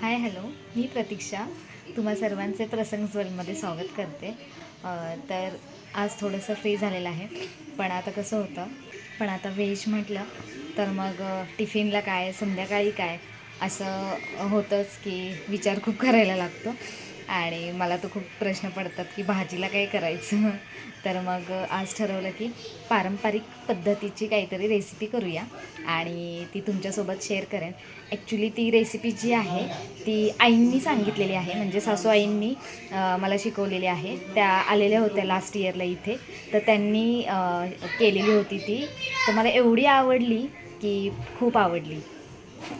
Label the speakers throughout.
Speaker 1: Hi hello. मी प्रतीक्षा. तुम्हा सर्वांचे प्रसंग ज्वेलमध्ये स्वागत करते. तर आज थोडंसं फ्री झालेलं आहे. पण आता कसं होतं? पण आता व्हेज म्हटलं तर मग टिफिनला काय संध्याकाळी काय? असं होतंच की विचार खूप करायला लागतो. आणि मला तर खूप प्रश्न पडतात की भाजीला काय करायचं? तर मग आज ठरवलं की पारंपरिक पद्धतीची काहीतरी रेसिपी करूया आणि ती तुमच्यासोबत शेअर करेन. ॲक्च्युली ती रेसिपी जी आहे ती आईंनी सांगितलेली आहे. म्हणजे सासू आईंनी मला शिकवलेली आहे. त्या आलेल्या होत्या लास्ट इयरला इथे. तर त्यांनी केलेली होती ती. तर मला एवढी आवडली की खूप आवडली.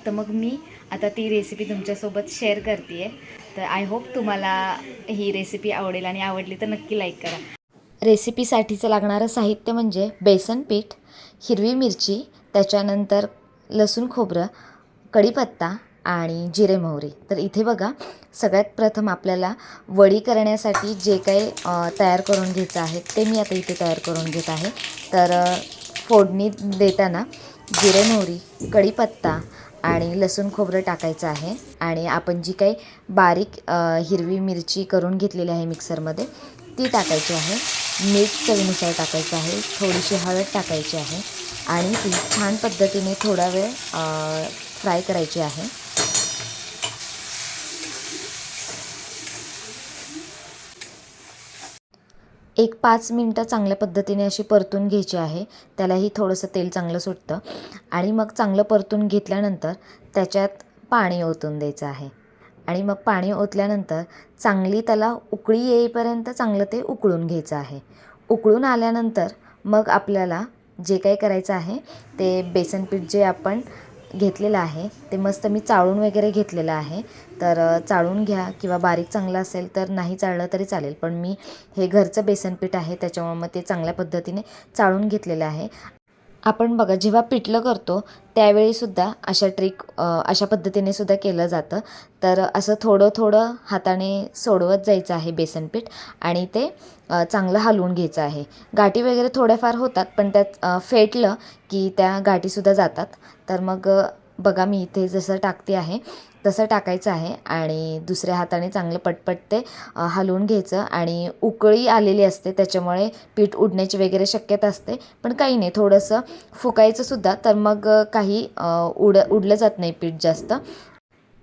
Speaker 1: तर मग मी आता ती रेसिपी तुमच्यासोबत शेअर करते आहे तर आय होप तुम्हाला ही रेसिपी आवडेल आणि आवडली तर नक्की लाईक करा. रेसिपीसाठीचं लागणारं साहित्य म्हणजे बेसन पीठ हिरवी मिरची त्याच्यानंतर लसूण खोबरं कढीपत्ता आणि जिरे मोहरी. तर इथे बघा सगळ्यात प्रथम आपल्याला वडी करण्यासाठी जे काही तयार करून घ्यायचं आहे ते मी आता इथे तयार करून घेत आहे. तर फोडणी देताना जिरे मोहरी कढीपत्ता आणि लसूण खोबरं टाकायचं आहे. आणि आपण जी काही बारीक हिरवी मिरची करून घेतलेली आहे मिक्सरमध्ये ती टाकायची आहे. मीठ चवीनुसार टाकायचं आहे. थोडीशी हळद टाकायची आहे. आणि ती छान पद्धतीने थोडा वेळ फ्राय करायची आहे. एक पाच मिनटं चांगल्या पद्धतीने अशी परतून घ्यायची आहे. त्यालाही थोडंसं तेल चांगलं सुटतं. आणि मग चांगलं परतून घेतल्यानंतर त्याच्यात पाणी ओतून द्यायचं आहे. आणि मग पाणी ओतल्यानंतर चांगली त्याला उकळी येईपर्यंत चांगलं ते उकळून घ्यायचं आहे. उकळून आल्यानंतर मग आपल्याला जे काही करायचं आहे ते बेसन पीठ जे आपण घेतलेलं आहे. ते मस्त मी चाळून वगैरे घेतलेलं आहे. तर चाळून घ्या किंवा बारीक चांगलं असेल तर नाही चाळलं तरी चालेल. पण मी हे घरचं बेसनपीठ आहे त्याच्यामुळं मग ते चांगल्या पद्धतीने चाळून घेतलेलं आहे. आपण बघा जेव्हा पिठलं करतो त्यावेळीसुद्धा अशा ट्रिक अशा पद्धतीने सुद्धा केलं जातं. तर असं थोडं थोडं हाताने सोडवत जायचं आहे बेसन पीठ आणि ते चांगलं हलवून घ्यायचं आहे. गाठी वगैरे थोड्याफार होतात पण त्यात फेटलं की त्या गाठीसुद्धा जातात. तर मग बघा मी इथे जसं टाकते आहे तसं टाकायचं आहे आणि दुसऱ्या हाताने चांगलं पटपट ते हलवून घ्यायचं आणि उकळी आलेली असते त्याच्यामुळे पीठ उडण्याची वगैरे शक्यता असते. पण काही नाही थोडंसं फुकायचं सुद्धा तर मग काही उड उडलं जात नाही पीठ जास्त.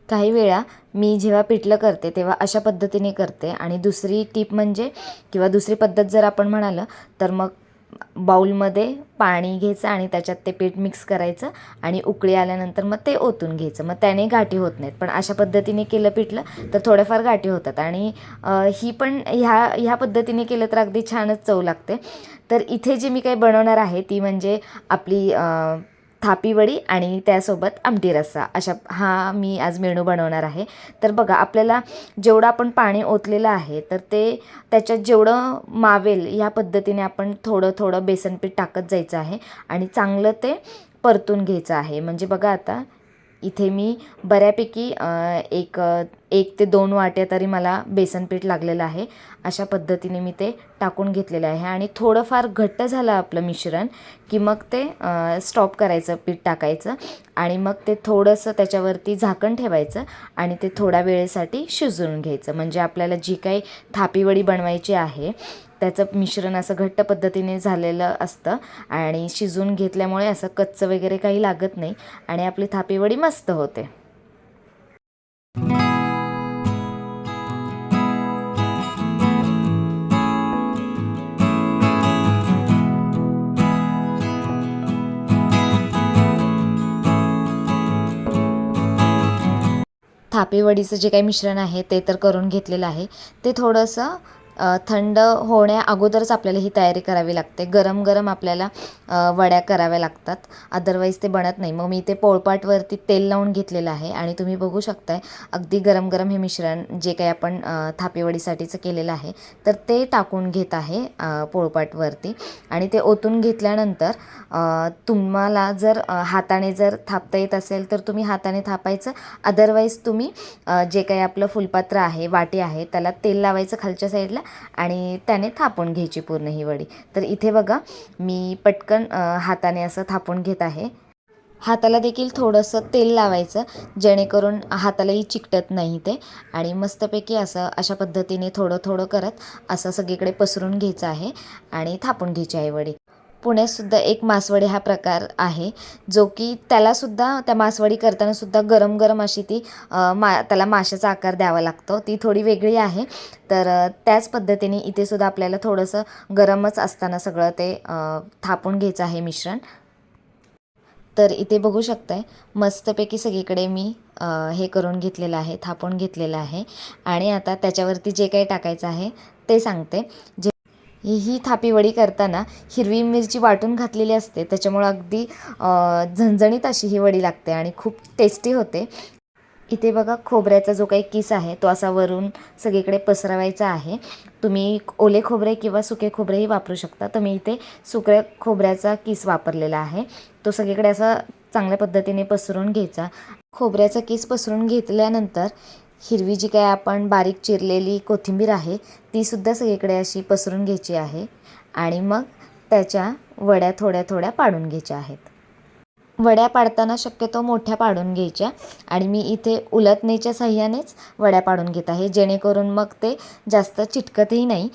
Speaker 1: काही वेळा मी जेव्हा पिठलं करते तेव्हा अशा पद्धतीने करते. आणि दुसरी टीप म्हणजे किंवा दुसरी पद्धत जर आपण म्हणालं तर मग बाऊलमध्ये पाणी घ्यायचं आणि त्याच्यात ते पीठ मिक्स करायचं आणि उकळी आल्यानंतर मग ते ओतून घ्यायचं. मग त्याने गाठी होत नाहीत. पण अशा पद्धतीने केलं पिठलं तर थोड्याफार गाठी होतात. आणि ही पण ह्या ह्या पद्धतीने केलं तर अगदी छानच चव लागते. तर इथे जी मी काही बनवणार आहे ती म्हणजे आपली थापीवडी आणि त्यासोबत आमटी रस्सा अशा हा मी आज मेनू बनवणार आहे. तर बघा आपल्याला जेवढं आपण पाणी ओतलेलं आहे तर ते त्याच्यात जेवढं मावेल ह्या पद्धतीने आपण थोडं थोडं बेसनपीठ टाकत जायचं आहे आणि चांगलं ते परतून घ्यायचं आहे. म्हणजे बघा आता इथे मी बऱ्यापैकी एक एक ते दोन वाट्या तरी मला बेसन पीठ लागलेलं आहे. अशा पद्धतीने मी ते टाकून घेतलेलं आहे. आणि थोडंफार घट्ट झालं आपलं मिश्रण की मग ते स्टॉप करायचं पीठ टाकायचं आणि मग ते थोडंसं त्याच्यावरती झाकण ठेवायचं आणि ते थोड्या वेळेसाठी शिजवून घ्यायचं. म्हणजे आपल्याला जी काही थापीवडी बनवायची आहे त्याचं मिश्रण असं घट्ट पद्धतीने झालेलं असतं. आणि शिजून घेतल्यामुळे असं कच्चं वगैरे काही लागत नाही. आणि आपली थापीवडी मस्त होते. थापीवडीचं जे काही मिश्रण आहे ते तर करून घेतलेलं आहे. ते थोडंसं थंड होण्या अगोदरच आपल्याला ही तयारी करावी लागते. गरम गरम आपल्याला वड्या कराव्या लागतात. अदरवाईज ते बनत नाही. मग मी ते पोळपाटवरती तेल लावून घेतलेलं आहे आणि तुम्ही बघू शकताय अगदी गरम गरम हे मिश्रण जे काही आपण थापीवडीसाठीचं केलेलं आहे तर ते टाकून घेत आहे पोळपाटवरती. आणि ते ओतून घेतल्यानंतर तुम्हाला जर हाताने जर थापता येत असेल तर तुम्ही हाताने थापायचं. अदरवाईज तुम्ही जे काही आपलं फुलपात्र आहे वाटी आहे त्याला तेल लावायचं खालच्या साईडला आणि त्याने थापून घ्यायची पूर्ण ही वडी. तर इथे बघा मी पटकन हाताने असं थापून घेत आहे. हाताला देखील थोडंसं तेल लावायचं जेणेकरून हातालाही चिकटत नाही ते. आणि मस्तपैकी असं अशा पद्धतीने थोडं थोडं करत असं सगळीकडे पसरून घ्यायचं आहे आणि थापून घ्यायची आहे वडी. पुण्यातसुद्धा एक मासवडी हा प्रकार आहे जो की त्यालासुद्धा त्या मासवडी करतानासुद्धा गरम गरम अशी ती मा त्याला माशाचा आकार द्यावा लागतो. ती थोडी वेगळी आहे तर त्याच पद्धतीने इथेसुद्धा आपल्याला थोडंसं गरमच असताना सगळं ते थापून घ्यायचं आहे मिश्रण. तर इथे बघू शकताय मस्तपैकी सगळीकडे मी हे करून घेतलेलं आहे थापून घेतलेलं आहे. आणि आता त्याच्यावरती जे काही टाकायचं आहे ते सांगते. जे ही थापीवडी करताना हिरवी मिरची वाटून घातलेली असते. त्याच्यामुळं अगदी झणझणीत अशी ही वडी लागते आणि खूप टेस्टी होते. इथे बघा खोबऱ्याचा जो काही किस आहे तो असा वरून सगळीकडे पसरवायचा आहे. तुम्ही ओले खोबरे किंवा सुके खोबरेही वापरू शकता. तर मी इथे सुक्या खोबऱ्याचा किस वापरलेला आहे. तो सगळीकडे असा चांगल्या पद्धतीने पसरून घ्यायचा. खोबऱ्याचा किस पसरून घेतल्यानंतर हिरवी जी काय आपण बारीक चिरलेली कोथिंबीर आहे तीसुद्धा सगळीकडे अशी पसरून घ्यायची आहे आणि मग त्याच्या वड्या थोड्या थोड्या पाडून घ्यायच्या आहेत. वड्या पाडताना शक्यतो मोठ्या पाडून घ्यायच्या आणि मी इथे उलटणीच्या साह्यानेच वड्या पाडून घेत आहे जेणेकरून मग ते जास्त चिटकतही नाही.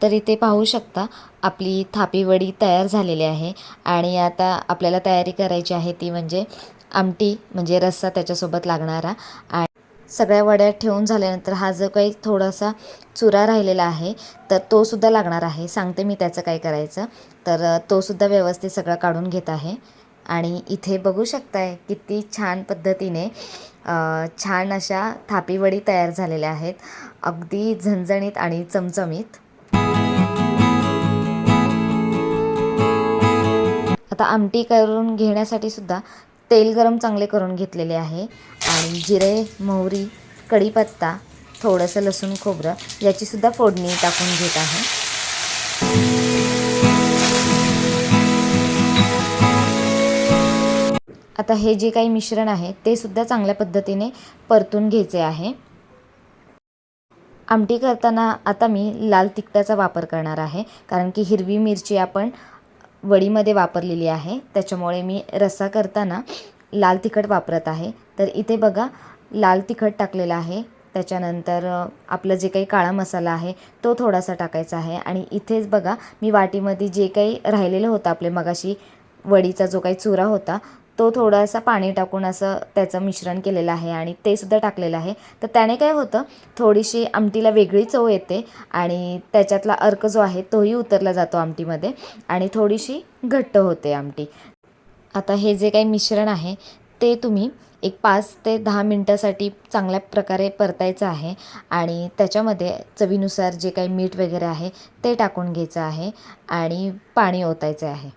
Speaker 1: तर इथे पाहू शकता आपली थापीवडी तयार झालेली आहे आणि आता आपल्याला तयारी करायची आहे ती म्हणजे आमटी म्हणजे रस्सा त्याच्यासोबत लागणारा. आणि सगळ्या वड्या ठेवून झाल्यानंतर हा जो काही थोडासा चुरा राहिलेला आहे तर तो सुद्धा लागणार आहे. सांगते मी त्याचं काय करायचं. तर तोसुद्धा तो सुद्धा व्यवस्थित सगळं काढून घेत आहे. आणि इथे बघू शकताय किती छान पद्धतीने छान अशा थापीवडी तयार झालेल्या आहेत. अगदी झणझणीत आणि चमचमीत. आता आमटी करून घेण्यासाठी सुद्धा तेल गरम चांगले करून घेतलेले आहे. आणि जिरे मोहरी कढीपत्ता थोडंसं लसूण खोबरं याची सुद्धा फोडणी टाकून घेत आहे. आता हे जे काही मिश्रण आहे ते सुद्धा चांगल्या पद्धतीने परतून घ्यायचे आहे. आमटी करताना आता मी लाल तिखटाचा वापर करणार आहे. कारण की हिरवी मिरची आपण वडीमध्ये वापरलेली आहे. त्याच्यामुळे मी रस्सा करताना लाल तिखट वापरत आहे. तर इथे बघा लाल तिखट टाकलेलं आहे. त्याच्यानंतर आपलं जे काही काळा मसाला आहे तो थोडासा टाकायचा आहे. आणि इथेच बघा मी वाटीमध्ये जे काही राहिलेलं होतं आपले मगाशी वडीचा जो काही चुरा होता तो थोडासा पाणी टाकून असं त्याचं मिश्रण केलेलं आहे आणि ते सुद्धा टाकलेलं आहे. तर त्याने काय होतं थोडीशी आमटीला वेगळी चव येते आणि त्याच्यातला अर्क जो आहे तोही उतरला जातो आमटीमध्ये आणि थोडीशी घट्ट होते आमटी. आता हे जे काही मिश्रण आहे ते तुम्ही एक पाच ते दहा मिनटासाठी चांगल्या प्रकारे परतायचं आहे आणि त्याच्यामध्ये चवीनुसार जे काही मीठ वगैरे आहे ते टाकून घ्यायचं आहे आणि पाणी ओतायचं आहे.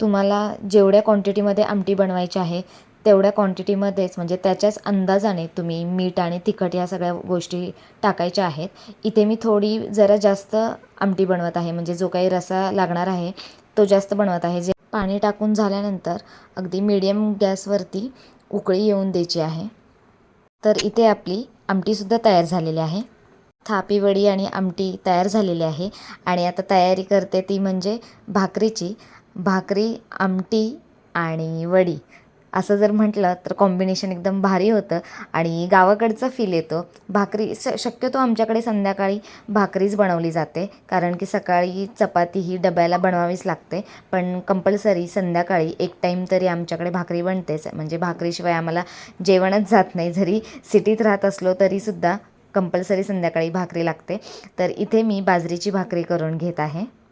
Speaker 1: तुम्हाला जेवढ्या क्वांटिटीमध्ये आमटी बनवायची आहे तेवढ्या क्वांटिटीमध्येच म्हणजे त्याच्याच अंदाजाने तुम्ही मीठ आणि तिखट या सगळ्या गोष्टी टाकायच्या आहेत. इथे मी थोडी जरा जास्त आमटी बनवत आहे म्हणजे जो काही रसा लागणार आहे तो जास्त बनवत आहे. जे पाणी टाकून झाल्यानंतर अगदी मीडियम गॅसवरती उकळी येऊन द्यायची आहे. तर इथे आपली आमटीसुद्धा तयार झालेली आहे. थापी वडी आणि आमटी तयार झालेली आहे. आणि आता तयारी करते ती म्हणजे भाकरीची. भाकरी आमटी आणि वडी. असं जर म्हटलं तर कॉम्बिनेशन एकदम भारी होतं आणि गावाकडचा फील येतो. भाकरी श शक्यतो आमच्याकडे संध्याकाळी भाकरीच बनवली जाते. कारण की सकाळी चपाती ही डब्याला बनवावीच लागते. पण कंपल्सरी संध्याकाळी एक टाईम तरी आमच्याकडे भाकरी बनतेच. म्हणजे भाकरीशिवाय आम्हाला जेवणच जात नाही. जरी सिटीत राहत असलो तरीसुद्धा कंपल्सरी संध्याकाळी भाकरी लागते. तर इथे मी बाजरीची भाकरी करून घेत आहे.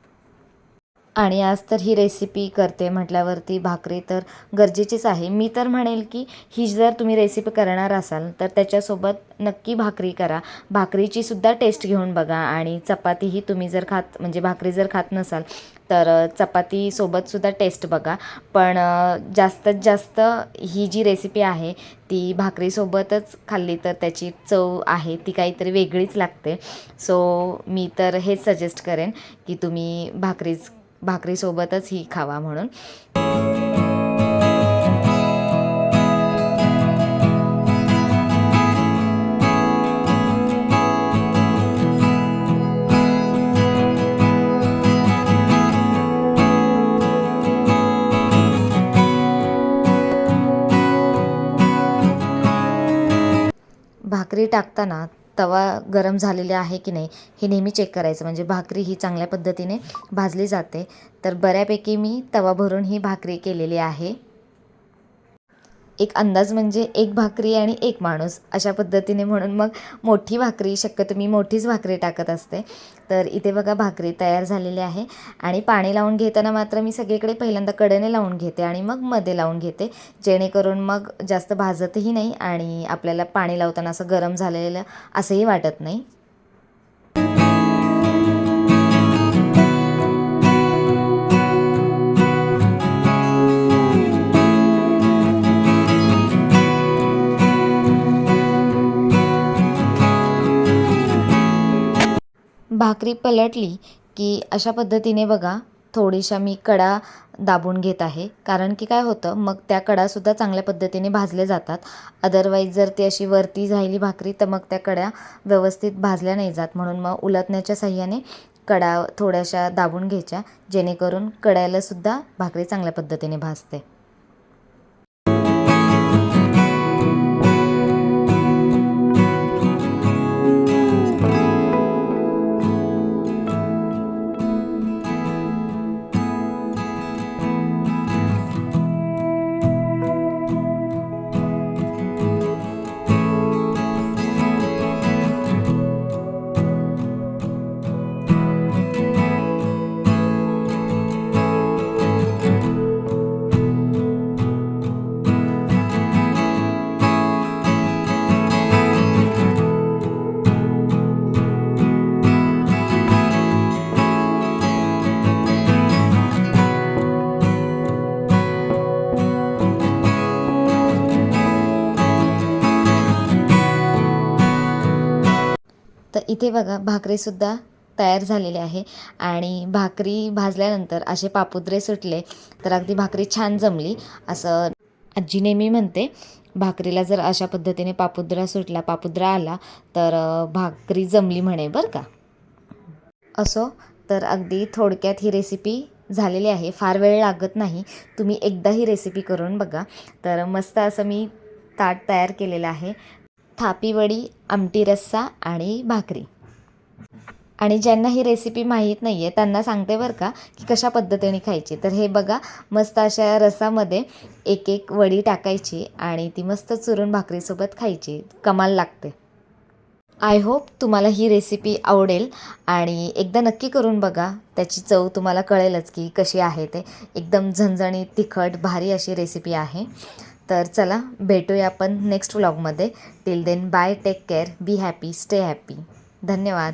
Speaker 1: आणि आज तर ही रेसिपी करते म्हटल्यावरती भाकरी तर गरजेचीच आहे. मी तर म्हणेल की ही जर तुम्ही रेसिपी करणार असाल तर त्याच्यासोबत नक्की भाकरी करा. भाकरीची सुद्धा टेस्ट घेऊन बघा आणि चपातीही तुम्ही जर खात म्हणजे भाकरी जर खात नसाल तर चपातीसोबतसुद्धा टेस्ट बघा. पण जास्तीत जास्त ही जी रेसिपी आहे ती भाकरीसोबतच खाल्ली तर त्याची चव आहे ती काहीतरी वेगळीच लागते. सो मी तर हेच सजेस्ट करेन की तुम्ही भाकरीच भाकरीसोबतच ही खावा म्हणून. भाकरी टाकताना तवा गरम झालेला आहे की नाही हे नेहमी चेक करायचं. म्हणजे भाकरी ही चांगल्या पद्धतीने भाजली जाते. तर बऱ्यापैकी मी तवा भरून ही भाकरी केलेली आहे. एक अंदाज म्हणजे एक भाकरी आणि एक माणूस अशा पद्धतीने म्हणून मग मोठी भाकरी शक्यतो मी मोठीच भाकरी टाकत असते. तर इथे बघा भाकरी तयार झालेली आहे आणि पाणी लावून घेताना मात्र मी सगळीकडे पहिल्यांदा कडेने लावून घेते आणि मग मध्ये लावून घेते. जेणेकरून मग जास्त भाजतही नाही आणि आपल्याला पाणी लावताना असं गरम झालेलं असंही वाटत नाही. भाकरी पलटली की अशा पद्धतीने बघा थोडीशा मी कडा दाबून घेत आहे. कारण की काय होतं मग त्या कडासुद्धा चांगल्या पद्धतीने भाजले जातात. अदरवाईज जर ती अशी वरती राहिली भाकरी तर मग त्या कड्या व्यवस्थित भाजल्या नाही जात. म्हणून मग उलटण्याच्या साह्याने कडा थोड्याशा दाबून घ्यायच्या जेणेकरून कड्यालासुद्धा भाकरी चांगल्या पद्धतीने भाजते. इथे बघा भाकरीसुद्धा तयार झालेली आहे. आणि भाकरी भाजल्यानंतर असे पापुद्रे सुटले तर अगदी भाकरी छान जमली. असं आजी नेहमी म्हणते भाकरीला जर अशा पद्धतीने पापुद्रा सुटला पापुद्रा आला तर भाकरी जमली म्हणे बरं का? असो तर अगदी थोडक्यात ही रेसिपी झालेली आहे. फार वेळ लागत नाही. तुम्ही एकदा ही रेसिपी करून बघा. तर मस्त असं मी ताट तयार केलेलं आहे. थापी वडी आमटी रस्सा आणि भाकरी. आणि ज्यांना ही रेसिपी माहीत नाही आहे त्यांना सांगते बरं का की कशा पद्धतीने खायची. तर हे बघा मस्त अशा रसामध्ये एक एक वडी टाकायची आणि ती मस्त चुरून भाकरीसोबत खायची. कमाल लागते. आय होप तुम्हाला ही रेसिपी आवडेल आणि एकदा नक्की करून बघा. त्याची चव तुम्हाला कळेलच की कशी आहे ते. एकदम झणझणीत तिखट भारी अशी रेसिपी आहे. तर चला भेटूया आपण next व्लॉगमध्ये till then bye take care be happy stay happy धन्यवाद.